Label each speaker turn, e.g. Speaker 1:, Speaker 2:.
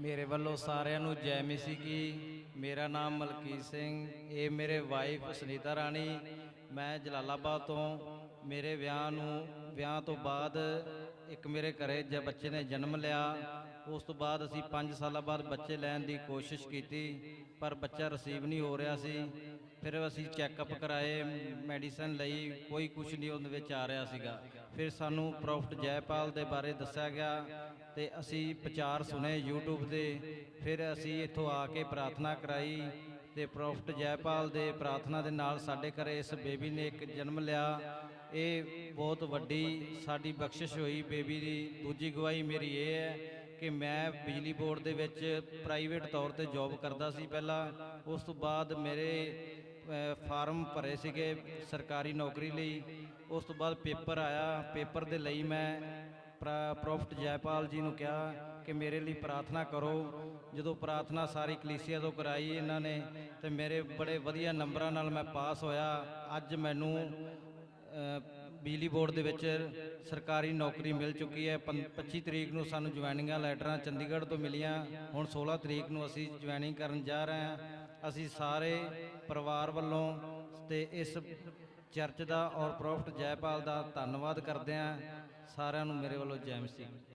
Speaker 1: ਮੇਰੇ ਵੱਲੋਂ ਸਾਰਿਆਂ ਨੂੰ ਜੈ ਮਸੀਹ ਕੀ। ਮੇਰਾ ਨਾਮ ਮਲਕੀਤ ਸਿੰਘ, ਇਹ ਮੇਰੇ ਵਾਈਫ ਸੁਨੀਤਾ ਰਾਣੀ। ਮੈਂ ਜਲਾਲਾਬਾਦ ਤੋਂ। ਮੇਰੇ ਵਿਆਹ ਨੂੰ, ਵਿਆਹ ਤੋਂ ਬਾਅਦ ਇੱਕ ਮੇਰੇ ਘਰੇ ਜ ਬੱਚੇ ਨੇ ਜਨਮ ਲਿਆ। ਉਸ ਤੋਂ ਬਾਅਦ ਅਸੀਂ 5 ਸਾਲਾਂ ਬਾਅਦ ਬੱਚੇ ਲੈਣ ਦੀ ਕੋਸ਼ਿਸ਼ ਕੀਤੀ, ਪਰ ਬੱਚਾ ਰਿਸੀਵ ਨਹੀਂ ਹੋ ਰਿਹਾ ਸੀ। ਫਿਰ ਅਸੀਂ ਚੈੱਕਅਪ ਕਰਾਏ ਮੈਡੀਸਨ ਲਈ, ਕੋਈ ਕੁਝ ਨਹੀਂ ਉਹਦੇ ਵਿੱਚ ਆ ਰਿਹਾ ਸੀਗਾ। ਫਿਰ ਸਾਨੂੰ ਪ੍ਰੋਫਟ ਜੈਪਾਲ ਦੇ ਬਾਰੇ ਦੱਸਿਆ ਗਿਆ ਤੇ ਅਸੀਂ ਪ੍ਰਚਾਰ ਸੁਨੇ YouTube ਤੇ। ਫਿਰ ਅਸੀਂ ਇੱਥੋਂ ਆ ਕੇ ਪ੍ਰਾਰਥਨਾ ਕਰਾਈ ਤੇ ਪ੍ਰੋਫਟ ਜੈਪਾਲ ਦੇ ਪ੍ਰਾਰਥਨਾ ਦੇ ਨਾਲ ਸਾਡੇ ਘਰੇ ਇਸ ਬੇਬੀ ਨੇ ਇੱਕ ਜਨਮ ਲਿਆ। ਇਹ ਬਹੁਤ ਵੱਡੀ ਸਾਡੀ ਬਖਸ਼ਿਸ਼ ਹੋਈ ਬੇਬੀ ਦੀ। ਦੂਜੀ ਗਵਾਹੀ ਮੇਰੀ ਇਹ ਹੈ ਕਿ ਮੈਂ ਬਿਜਲੀ ਬੋਰਡ ਦੇ ਵਿੱਚ ਪ੍ਰਾਈਵੇਟ ਤੌਰ ਤੇ ਜੌਬ ਕਰਦਾ ਸੀ ਪਹਿਲਾਂ। ਉਸ ਤੋਂ ਬਾਅਦ ਮੇਰੇ ਫਾਰਮ ਭਰੇ ਸੀਗੇ ਸਰਕਾਰੀ ਨੌਕਰੀ ਲਈ। ਉਸ ਤੋਂ ਬਾਅਦ ਪੇਪਰ ਆਇਆ। ਪੇਪਰ ਦੇ ਲਈ ਮੈਂ ਪ੍ਰੋਫਟ ਜੈਪਾਲ ਜੀ ਨੂੰ ਕਿਹਾ ਕਿ ਮੇਰੇ ਲਈ ਪ੍ਰਾਰਥਨਾ ਕਰੋ। ਜਦੋਂ ਪ੍ਰਾਰਥਨਾ ਸਾਰੀ ਕਲੀਸਿਆ ਤੋਂ ਕਰਾਈ ਇਹਨਾਂ ਨੇ, ਤੇ ਮੇਰੇ ਬੜੇ ਵਧੀਆ ਨੰਬਰਾਂ ਨਾਲ ਮੈਂ ਪਾਸ ਹੋਇਆ। ਅੱਜ ਮੈਨੂੰ ਬਿਜਲੀ ਬੋਰਡ ਦੇ ਵਿੱਚ ਸਰਕਾਰੀ ਨੌਕਰੀ ਮਿਲ ਚੁੱਕੀ ਹੈ। ਪੰ- 25 ਤਰੀਕ ਨੂੰ ਸਾਨੂੰ ਜੁਆਇਨਿੰਗਾਂ ਲੈਟਰਾਂ ਚੰਡੀਗੜ੍ਹ ਤੋਂ ਮਿਲੀਆਂ। ਹੁਣ 16 ਤਰੀਕ ਨੂੰ ਅਸੀਂ ਜੁਆਇਨਿੰਗ ਕਰਨ ਜਾ ਰਹੇ ਹਾਂ। ਅਸੀਂ ਸਾਰੇ ਪਰਿਵਾਰ ਵੱਲੋਂ ਤੇ ਇਸ ਚਰਚ ਦਾ ਔਰ ਪ੍ਰੋਫਟ ਜੈਪਾਲ ਦਾ ਧੰਨਵਾਦ ਕਰਦੇ ਹਾਂ। ਸਾਰਿਆਂ ਨੂੰ ਮੇਰੇ ਵੱਲੋਂ ਜੈ ਮਸੀਹ